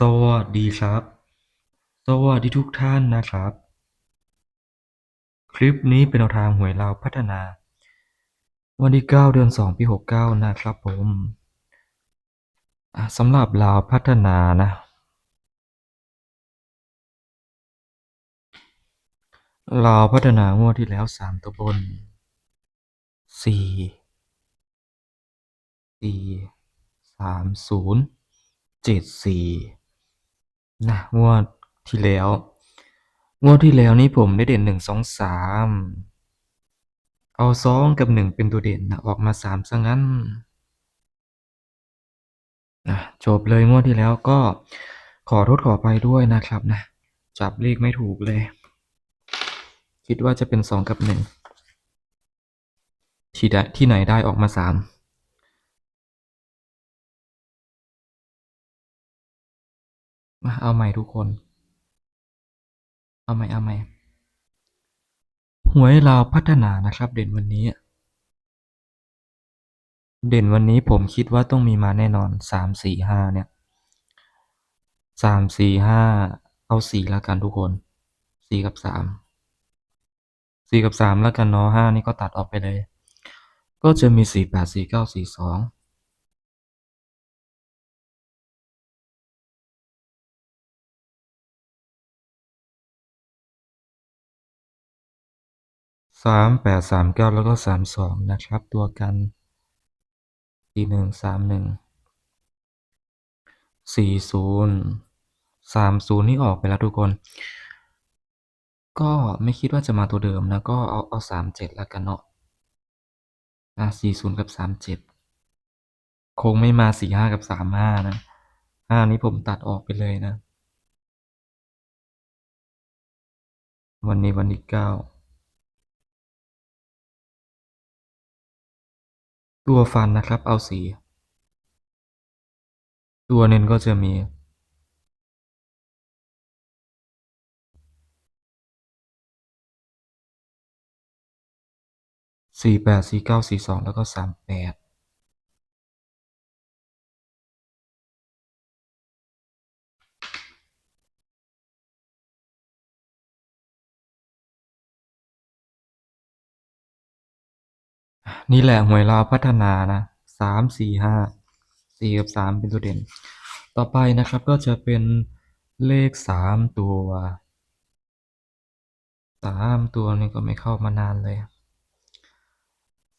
สวัสดีครับ สวัสดีทุกท่านนะครับ คลิปนี้เป็นแนวทางหวยลาวพัฒนา วันที่ 9 เดือน 2 ปี 69 นะครับผมสำหรับลาวพัฒนานะ ลาวพัฒนางวดที่แล้ว 3 ตัวบน 4 4 3 0 7 4 นะงวดที่แล้วงวดที่แล้วนี้ผมได้เด่นหนึ่งสองสามเอาสองกับหนึ่งเป็นตัวเด่นนะออกมาสามซะงั้นนะจบเลยงวดที่แล้วก็ขอโทษขอไปด้วยนะครับนะ จับเลขไม่ถูกเลย คิดว่าจะเป็นสองกับหนึ่งที่ได้ที่ไหนได้ออกมาสาม มาเอาใหม่ทุกคน เอาใหม่เอาใหม่หวยลาพัฒนานะครับ เด่นวันนี้ เด่นวันนี้ผมคิดว่าต้องมีมาแน่นอนสามสี่ห้าเนี่ยสามสี่ห้าเอาสี่แล้วกันทุกคนสี่กับสามสี่กับสามแล้วกันเนาะห้านี่ก็ตัดออกไปเลย ก็จะมีสี่แปดสี่เก้าสี่สอง สามแปดสามเก้าแล้วก็สามสองนะครับ ตัวกันสี่หนึ่งสามหนึ่งสี่ศูนย์สามศูนย์นี่ออกไปแล้วทุกคน ก็ไม่คิดว่าจะมาตัวเดิมนะ ก็เอาเอาสามเจ็ดแล้วกันเนาะอะสี่ศูนย์กับสามเจ็ดคงไม่มาสี่ห้ากับสามห้านะห้านี้ผมตัดออกไปเลยนะ วันนี้วันที่เก้า ตัวฟันนะครับ เอาสี ตัวเน้นก็จะมี สี่แปดสี่เก้าสี่สองแล้วก็สามแปด นี่แหละหวยลาวพัฒนานะสามสี่ห้าสี่กับสามเป็นตัวเด่น ต่อไปนะครับก็จะเป็นเลขสามตัวสามตัวนี่ก็ไม่เข้ามานานเลย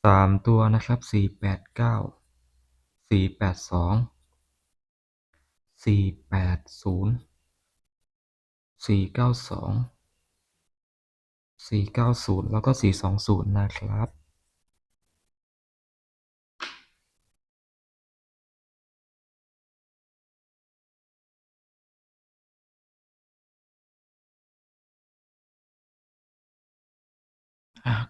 สามตัวนะครับสี่แปดเก้าสี่แปดสองสี่แปดศูนย์สี่เก้าสองสี่เก้าศูนย์แล้วก็สี่สองศูนย์นะครับ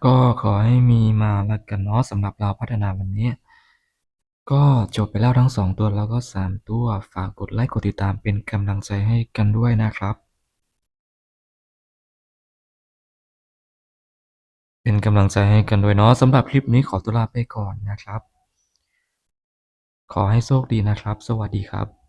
ก็ขอให้มีมาล้วกันเนาะสำหรับเราพัฒนาวันนี้ ก็จบไปแล้วทั้งสองตัวแล้วก็สามตัวฝากกดไลค์กดติดตามเป็นกำลังใจให้กันด้วยนะครับ เป็นกำลังใจให้กันด้วยเนาะสำหรับคลิปนี้ขอตัวลาไปก่อนนะครับ ขอให้โชคดีนะครับ สวัสดีครับ